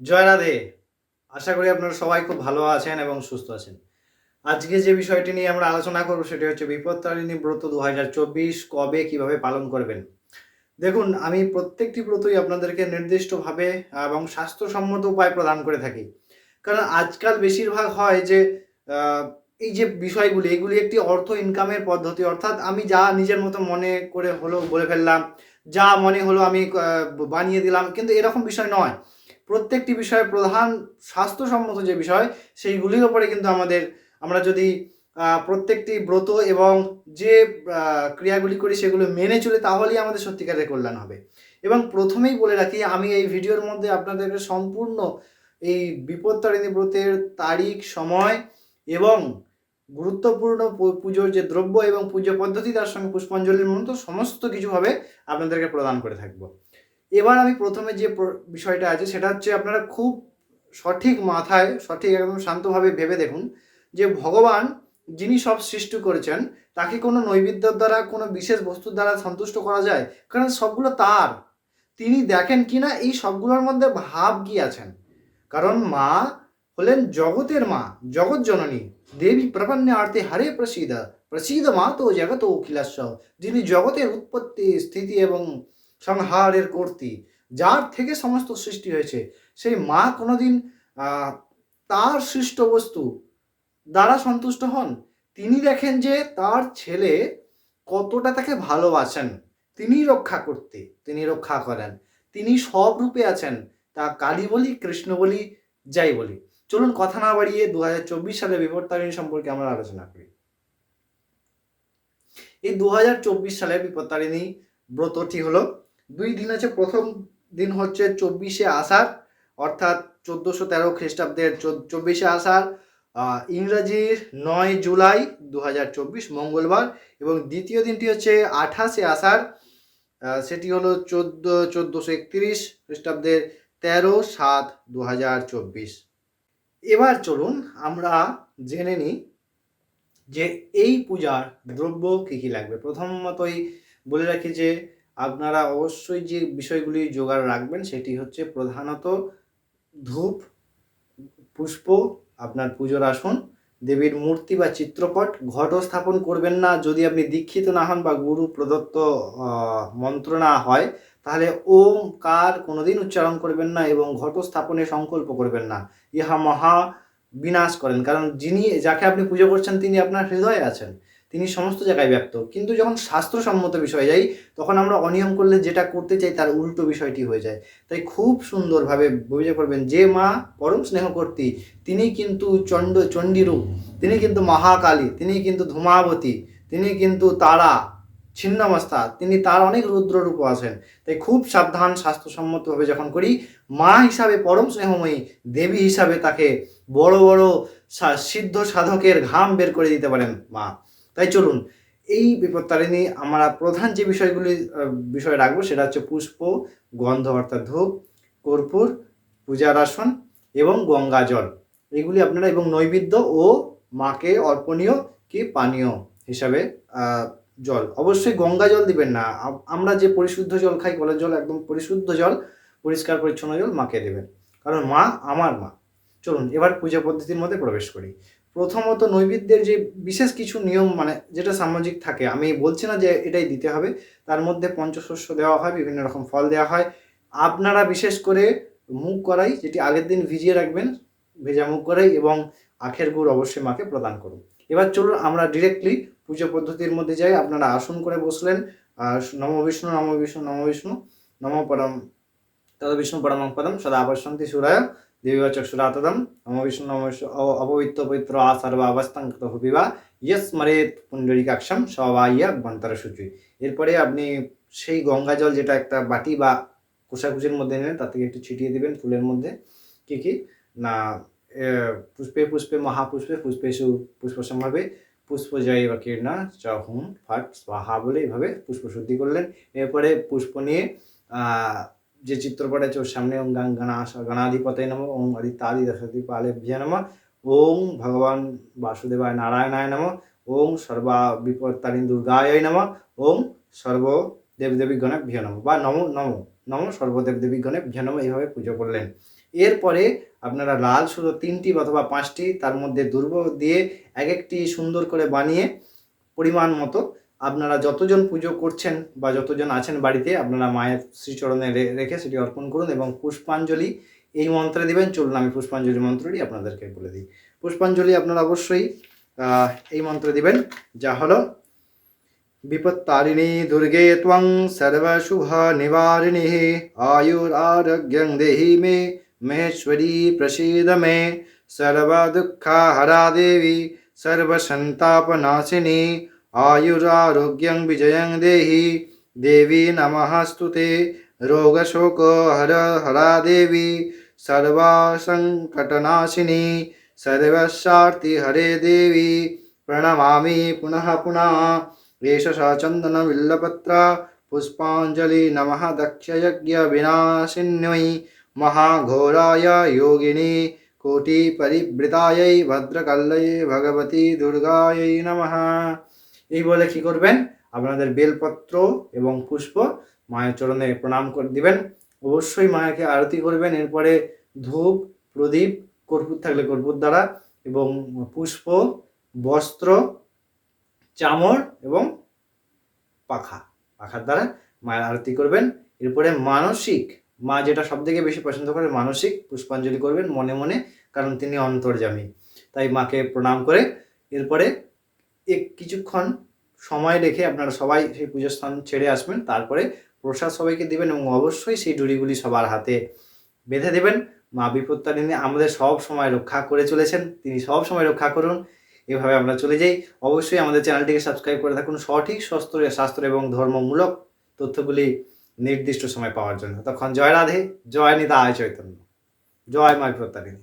জয় রাধে। আশা করি আপনারা সবাই খুব ভালো আছেন এবং সুস্থ আছেন। আজকে যে বিষয়টি নিয়ে আমরা আলোচনা করব সেটি হচ্ছে বিপত্তারিণী ব্রত দু হাজার চব্বিশ কবে কীভাবে পালন করবেন। দেখুন, আমি প্রত্যেকটি ব্রতই আপনাদেরকে নির্দিষ্টভাবে এবং স্বাস্থ্যসম্মত উপায় প্রদান করে থাকি। কারণ আজকাল বেশিরভাগ হয় যে এই যে বিষয়গুলি, এগুলি একটি অর্থ ইনকামের পদ্ধতি। অর্থাৎ আমি যা নিজের মতো মনে করে হলো বলে ফেললাম, যা মনে হলো আমি বানিয়ে দিলাম, কিন্তু এরকম বিষয় নয়। প্রত্যেকটি বিষয়ে প্রধান স্বাস্থ্যসম্মত যে বিষয়, সেইগুলির ওপরে কিন্তু আমাদের, আমরা যদি প্রত্যেকটি ব্রত এবং যে ক্রিয়াগুলি করি সেগুলো মেনে চলে তাহলেই আমাদের সত্যিকারের কল্যাণ হবে। এবং প্রথমেই বলে রাখি, আমি এই ভিডিওর মধ্যে আপনাদেরকে সম্পূর্ণ এই বিপত্তারিণী ব্রতের তারিখ, সময় এবং গুরুত্বপূর্ণ পুজোর যে দ্রব্য এবং পুজো পদ্ধতি, তার সঙ্গে পুষ্পাঞ্জলির মতো সমস্ত কিছুভাবে আপনাদেরকে প্রদান করে থাকব। এবার আমি প্রথমে যে বিষয়টা আছে, সেটা হচ্ছে আপনারা খুব সঠিক মাথায়, সঠিক একদম শান্তভাবে ভেবে দেখুন যে ভগবান যিনি সব সৃষ্টি করেছেন, তাকে কোনো নৈবেদ্যর দ্বারা, কোনো বিশেষ বস্তুর দ্বারা সন্তুষ্ট করা যায়? কারণ সবগুলো তার। তিনি দেখেন কি না, এই সবগুলোর মধ্যে ভাব কি আছেন? কারণ মা হলেন জগতের মা, জগৎ জননী। দেবী প্রপন্নে আর্তে হরে প্রসিদ প্রসিদ মা তো জগৎ অখিলাস্য যিনি জগতের উৎপত্তি, স্থিতি এবং সংহারের কর্তী, যার থেকে সমস্ত সৃষ্টি হয়েছে। সেই মা কোনোদিন তার সৃষ্ট বস্তু দ্বারা সন্তুষ্ট হন। তিনি দেখেন যে তার ছেলে কতটা তাকে ভালোবাসেন। তিনি রক্ষা করতে, তিনি রক্ষা করেন। তিনি সব রূপে আছেন, তা কালী বলি, কৃষ্ণ বলি যাই বলি। চলুন কথা না বাড়িয়ে দু হাজার চব্বিশ সালে বিপত্তারিণী সম্পর্কে আমরা আলোচনা করি। এই দু হাজার চব্বিশ সালে বিপত্তারিণী ব্রতটি হলো দুই দিন আছে, প্রথম দিন হচ্ছে চব্বিশে আষাঢ়, অর্থাৎ চোদ্দোশো তেরো খ্রিস্টাব্দের চব্বিশে আষাঢ় ইংরাজির নয় জুলাই দু হাজার চব্বিশ, মঙ্গলবার, এবং দ্বিতীয় দিনটি হচ্ছে আঠাশে আষাঢ় সেটি হলো চোদ্দ, চোদ্দোশো একত্রিশ খ্রিস্টাব্দের তেরো সাত দু এবার চলুন আমরা জেনে নিই যে এই পূজার দ্রব্য কী কী লাগবে। প্রথমতই বলে রাখি যে আপনারা অবশ্যই যে বিষয়গুলি জোগাড় রাখবেন সেটি হচ্ছে প্রধানত ধূপ, পুষ্প, আপনার পুজোর আসন, দেবীর মূর্তি বা চিত্রপট ঘট স্থাপন করবেন না। যদি আপনি দীক্ষিত না হন বা গুরু প্রদত্ত মন্ত্র না হয়, তাহলে ওম কার কোনোদিন উচ্চারণ করবেন না এবং ঘট স্থাপনে সংকল্প করবেন না। ইহা মহা বিনাশ করেন। কারণ যিনি, যাকে আপনি পুজো করছেন, তিনি আপনার হৃদয়ে আছেন। তিনি সমস্ত জায়গায় ব্যক্ত। কিন্তু যখন শাস্ত্রসম্মত বিষয় যাই, তখন আমরা অনিয়ম করলে যেটা করতে চাই তার উল্টো বিষয়টি হয়ে যায়। তাই খুব সুন্দরভাবে বুঝে করবেন যে মা পরম স্নেহ কর্তী তিনি কিন্তু চণ্ড চণ্ডীরূপ, তিনি কিন্তু মহাকালী, তিনি কিন্তু ধূমাবতী, তিনি কিন্তু তারা ছিন্নমস্তা তিনি তার অনেক রুদ্ররূপ আছেন। তাই খুব সাবধান স্বাস্থ্যসম্মতভাবে যখন করি, মা হিসাবে পরম স্নেহময়ী, দেবী হিসাবে তাকে বড় বড় সিদ্ধ সাধকের ঘাম বের করে দিতে পারেন মা। তাই চলুন, এই বিপত্তারিণী আমরা প্রধান যে বিষয়গুলি বিষয় রাখব সেটা হচ্ছে পুষ্প, গন্ধ অর্থাৎ ধূপ, কর্পূর, পূজার আসন এবং গঙ্গা জল। এগুলি আপনারা এবং নৈবেদ্য ও মাকে অর্পণীয় কি পানীয় হিসাবে জল। অবশ্যই গঙ্গা জল দিবেন না। আমরা যে পরিশুদ্ধ জল খাই, কলের জল একদম পরিশুদ্ধ জল, পরিষ্কার পরিচ্ছন্ন জল মাকে দেবেন। কারণ মা আমার মা। চলুন, এবার পূজা পদ্ধতির মধ্যে প্রবেশ করি। প্রথমত নৈবেদ্যের যে বিশেষ কিছু নিয়ম মানে যেটা সামাজিক থাকে, আমি বলছি না যে এটাই দিতে হবে। তার মধ্যে পঞ্চশস্য দেওয়া হয়, বিভিন্ন রকম ফল দেওয়া হয়। আপনারা বিশেষ করে মুখ করাই যেটি আগের দিন ভিজিয়ে রাখবেন, ভেজা মুখ করাই এবং আখের গুড় অবশ্যই মাকে প্রদান করুন। এবার চলুন, আমরা ডিরেক্টলি পুজো পদ্ধতির মধ্যে যাই। আপনারা আসন করে বসলেন। নম বিষ্ণু নম বিষ্ণু নম বিষ্ণু, নম পরম, তদ বিষ্ণু পরমং পদম, সদা পশ্যন্তি সুরায়। দেবীবাচক সুরাতদম নম বিষ্ণু নম অ- অপবিত্র পবিত্র আ সর্বাবস্থান কৃত হবিবা ইয়স স্মরেত পুণ্ডরিকাক্ষম সবাইয়া বন্তর সূচি এরপরে আপনি সেই গঙ্গা জল যেটা একটা বাটি বা কোষাকুচির মধ্যে নেন তার থেকে একটু ছিটিয়ে দিবেন ফুলের মধ্যে। কি কি? না পুষ্পে পুষ্পে মহাপুষ্পে পুষ্পেশু পুষ্প সম্ভাবে পুষ্প জয় বা কীর্ণা চ হুম ফাট, স্বাহা বলে এইভাবে পুষ্প শুদ্ধি করলেন। এরপরে পুষ্প নিয়ে যে চিত্রপট আছে ওর সামনে ওম গাং গণা গণাধিপতে নম, ওম আদিত্যাদি দশাদি পালেভ্য নম, ওম ভগবান বাসুদেবায় নারায়ণায় নম, ওম সর্বা বিপত্তারিণ দুর্গায় নম, ওম সর্ব দেবদেবী গণেভ্য নম বা নম নম নম সর্বদেব দেবী গণেভ্য নম এইভাবে পুজো করলেন। এরপরে আপনারা লাল সুতো তিনটি অথবা পাঁচটি, তার মধ্যে দুর্ব দিয়ে এক একটি সুন্দর করে বানিয়ে পরিমাণ মতো আপনারা যতজন পুজো করছেন বা যতজন আছেন বাড়িতে, আপনারা মায়ের শ্রীচরণে রেখে সেটি অর্পণ করুন এবং পুষ্পাঞ্জলি, এই মন্ত্রে দিবেন। চলুন আমি পুষ্পাঞ্জলি মন্ত্রটি আপনাদেরকে বলে দিই। পুষ্পাঞ্জলি আপনারা অবশ্যই এই মন্ত্র দিবেন, যা হলো, বিপত্তারিণী দুর্গে ত্বং সর্বশুভ নিবারিণী, আয়ুরারোগ্যং দেহি মে, মহেশ্বরী প্রসীদ মে সর্বদুঃখাহরা দেবী, সর্বসন্তাপনাশিনী आयुरारोग्यं विजयं देहि। देवी नमःस्तु ते। रोगशोकहर हरा देवी सर्वसङ्कटनाशिनी सर्वस्यार्तिहरे देवी। प्रणमामि पुनः पुनः। एष स चन्दनविल्लपत्र पुष्पाञ्जलि नमः दक्षयज्ञविनाशिन्यै महाघोराय योगिनी। कोटिपरिवृतायै भद्रकल्लये भगवती दुर्गायै नमः এই বলে কি করবেন? আপনাদের বেলপত্র এবং পুষ্প মায়ের চরণে প্রণাম করে দিবেন। অবশ্যই মায়াকে আরতি করবেন। এরপরে ধূপ, প্রদীপ, কর্পূর থাকলে কর্পূর দ্বারা এবং পুষ্প, বস্ত্র, চামর এবং পাখা, পাখার দ্বারা মায়ের আরতি করবেন। এরপরে মানসিক, মা যেটা সব থেকে বেশি পছন্দ করে, মানসিক পুষ্পাঞ্জলি করবেন মনে মনে, কারণ তিনি অন্তর্যামী। তাই মাকে প্রণাম করে, এরপরে এক কিছুক্ষণ সময় রেখে আপনারা সবাই সেই পুজোর স্থান ছেড়ে আসবেন। তারপরে প্রসাদ সবাইকে দিবেন এবং অবশ্যই সেই ডুরিগুলি সবার হাতে বেঁধে দেবেন। মা বিপত্তারিণী আমাদের সব সময় রক্ষা করে চলেছেন। তিনি সব সময় রক্ষা করুন। এভাবে আমরা চলে যাই। অবশ্যই আমাদের চ্যানেলটিকে সাবস্ক্রাইব করে থাকুন। সঠিক শাস্ত্র শাস্ত্র এবং ধর্মমূলক তথ্যগুলি নির্দিষ্ট সময় পাওয়ার জন্য। তখন জয় রাধে, জয় নিতা আয় চৈতন্য। জয় মা বিপত্তারিণী।